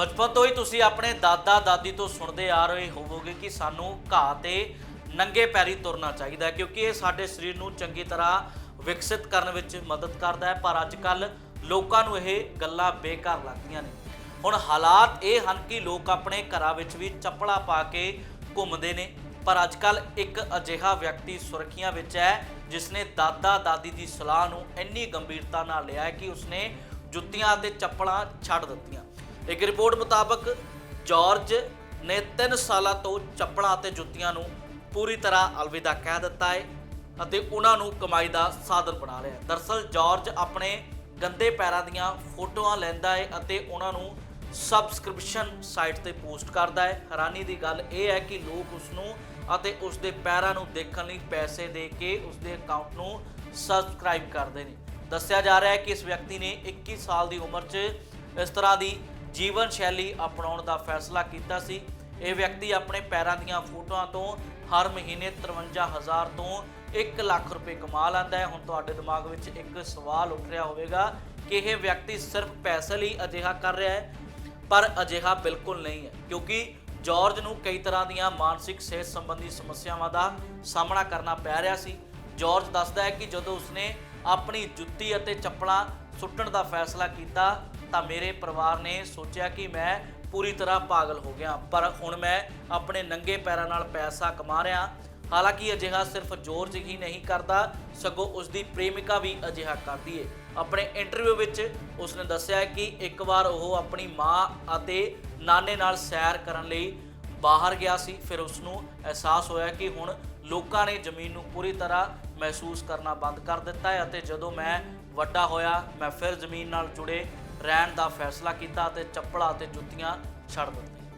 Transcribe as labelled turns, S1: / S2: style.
S1: ਬਚਪਨ ਤੋਂ ਹੀ ਤੁਸੀਂ ਆਪਣੇ ਦਾਦਾ ਦਾਦੀ ਤੋਂ ਸੁਣਦੇ ਆ ਰਹੇ ਹੋਵੋਗੇ ਕਿ ਸਾਨੂੰ ਘਾਹ ਤੇ ਨੰਗੇ ਪੈਰੀ ਤੁਰਨਾ ਚਾਹੀਦਾ ਕਿਉਂਕਿ ਇਹ ਸਾਡੇ ਸਰੀਰ ਨੂੰ ਚੰਗੀ ਤਰ੍ਹਾਂ ਵਿਕਸਿਤ ਕਰਨ ਵਿੱਚ ਮਦਦ ਕਰਦਾ ਹੈ, ਪਰ ਅੱਜ ਕੱਲ ਲੋਕਾਂ ਨੂੰ ਇਹ ਗੱਲਾਂ ਬੇਕਾਰ ਲੱਗਦੀਆਂ ਨੇ। ਹੁਣ ਹਾਲਾਤ ਇਹ ਹਨ ਕਿ ਲੋਕ ਆਪਣੇ ਘਰਾਂ ਵਿੱਚ ਵੀ ਚੱਪਲਾਂ ਪਾ ਕੇ ਘੁੰਮਦੇ ਨੇ, ਪਰ ਅੱਜ ਕੱਲ ਇੱਕ ਅਜਿਹਾ ਵਿਅਕਤੀ ਸੁਰਖੀਆਂ ਵਿੱਚ ਹੈ ਜਿਸ ਨੇ ਦਾਦਾ ਦਾਦੀ ਦੀ ਸਲਾਹ ਨੂੰ ਇੰਨੀ ਗੰਭੀਰਤਾ ਨਾਲ ਲਿਆ ਕਿ ਉਸਨੇ ਜੁੱਤੀਆਂ ਅਤੇ ਚੱਪਲਾਂ ਛੱਡ ਦਿੱਤੀਆਂ। ਇੱਕ ਰਿਪੋਰਟ ਮੁਤਾਬਕ ਜਾਰਜ ਨੇ 3 ਸਾਲਾਂ ਤੋਂ ਚੱਪਲਾਂ ਅਤੇ ਜੁੱਤੀਆਂ ਨੂੰ ਪੂਰੀ ਤਰ੍ਹਾਂ ਅਲਵਿਦਾ ਕਹਿ ਦਿੱਤਾ ਹੈ ਅਤੇ ਉਹਨਾਂ ਨੂੰ ਕਮਾਈ ਦਾ ਸਾਧਨ ਬਣਾ ਲਿਆ ਹੈ। ਦਰਅਸਲ ਜਾਰਜ ਆਪਣੇ ਗੰਦੇ ਪੈਰਾਂ ਦੀਆਂ ਫੋਟੋਆਂ ਲੈਂਦਾ ਹੈ ਅਤੇ ਉਹਨਾਂ ਨੂੰ ਸਬਸਕ੍ਰਿਪਸ਼ਨ ਸਾਈਟ ਤੇ ਪੋਸਟ ਕਰਦਾ ਹੈ ਹੈਰਾਨੀ ਦੀ ਗੱਲ ਇਹ ਹੈ ਕਿ ਲੋਕ ਉਸ ਨੂੰ ਅਤੇ ਉਸ ਦੇ ਪੈਰਾਂ ਨੂੰ ਦੇਖਣ ਲਈ ਪੈਸੇ ਦੇ ਕੇ ਉਸ ਦੇ ਅਕਾਊਂਟ ਨੂੰ ਸਬਸਕ੍ਰਾਈਬ ਕਰਦੇ ਨੇ ਦੱਸਿਆ ਜਾ ਰਿਹਾ ਹੈ ਕਿ ਇਸ ਵਿਅਕਤੀ ਨੇ 21 ਸਾਲ ਦੀ ਉਮਰ 'ਚ ਇਸ ਤਰ੍ਹਾਂ ਦੀ ਜੀਵਨ ਸ਼ੈਲੀ ਅਪਣਾਉਣ ਦਾ ਫੈਸਲਾ ਕੀਤਾ ਸੀ। ਇਹ ਵਿਅਕਤੀ ਆਪਣੇ ਪੈਰਾਂ ਦੀਆਂ ਫੋਟੋਆਂ ਤੋਂ ਹਰ ਮਹੀਨੇ 53000 ਤੋਂ 1 ਲੱਖ ਰੁਪਏ ਕਮਾ ਲੈਂਦਾ ਹੈ। ਹੁਣ ਤੁਹਾਡੇ ਦਿਮਾਗ ਵਿੱਚ ਇੱਕ ਸਵਾਲ ਉੱਠ ਰਿਹਾ ਹੋਵੇਗਾ ਕਿ ਇਹ ਵਿਅਕਤੀ ਸਿਰਫ ਪੈਸੇ ਲਈ ਅਜਿਹਾ ਕਰ ਰਿਹਾ ਹੈ, ਪਰ ਅਜਿਹਾ ਬਿਲਕੁਲ ਨਹੀਂ ਹੈ, ਕਿਉਂਕਿ ਜਾਰਜ ਨੂੰ ਕਈ ਤਰ੍ਹਾਂ ਦੀਆਂ ਮਾਨਸਿਕ ਸਿਹਤ ਸੰਬੰਧੀ ਸਮੱਸਿਆਵਾਂ ਦਾ ਸਾਹਮਣਾ ਕਰਨਾ ਪੈ ਰਿਹਾ ਸੀ। ਜਾਰਜ ਦੱਸਦਾ ਹੈ ਕਿ ਜਦੋਂ ਉਸਨੇ ਆਪਣੀ ਜੁੱਤੀ ਅਤੇ ਚੱਪਲਾਂ ਸੁੱਟਣ ਦਾ ਫੈਸਲਾ ਕੀਤਾ ਤਾਂ ਮੇਰੇ ਪਰਿਵਾਰ ਨੇ ਸੋਚਿਆ ਕਿ ਮੈਂ ਪੂਰੀ ਤਰ੍ਹਾਂ ਪਾਗਲ ਹੋ ਗਿਆ। ਪਰ ਹੁਣ ਮੈਂ ਆਪਣੇ ਨੰਗੇ ਪੈਰਾਂ ਨਾਲ ਪੈਸਾ ਕਮਾ ਰਿਹਾ। ਹਾਲਾਂਕਿ ਅਜਿਹਾ ਸਿਰਫ ਜੋਰਜ ਹੀ ਨਹੀਂ ਕਰਦਾ, ਸਗੋਂ ਉਸ ਦੀ ਪ੍ਰੇਮਿਕਾ ਵੀ ਅਜਿਹਾ ਕਰਦੀ ਹੈ ਆਪਣੇ ਇੰਟਰਵਿਊ ਵਿੱਚ ਉਸਨੇ ਦੱਸਿਆ ਕਿ ਇੱਕ ਵਾਰ ਉਹ ਆਪਣੀ ਮਾਂ ਅਤੇ ਨਾਨੇ ਨਾਲ ਸੈਰ ਕਰਨ ਲਈ ਬਾਹਰ ਗਿਆ ਸੀ। ਫਿਰ ਉਸ ਨੂੰ ਅਹਿਸਾਸ ਹੋਇਆ ਕਿ ਹੁਣ ਲੋਕਾਂ ਨੇ ਜ਼ਮੀਨ ਨੂੰ ਪੂਰੀ ਤਰ੍ਹਾਂ ਮਹਿਸੂਸ ਕਰਨਾ ਬੰਦ ਕਰ ਦਿੱਤਾ ਹੈ ਅਤੇ ਜਦੋਂ ਮੈਂ ਵੱਡਾ ਹੋਇਆ, ਮੈਂ ਫਿਰ ਜ਼ਮੀਨ ਨਾਲ ਜੁੜੇ। ਰਹਿਣ ਦਾ ਫੈਸਲਾ ਕੀਤਾ ਅਤੇ ਚੱਪਲਾਂ ਅਤੇ ਜੁੱਤੀਆਂ ਛੱਡ ਦਿੱਤੀਆਂ।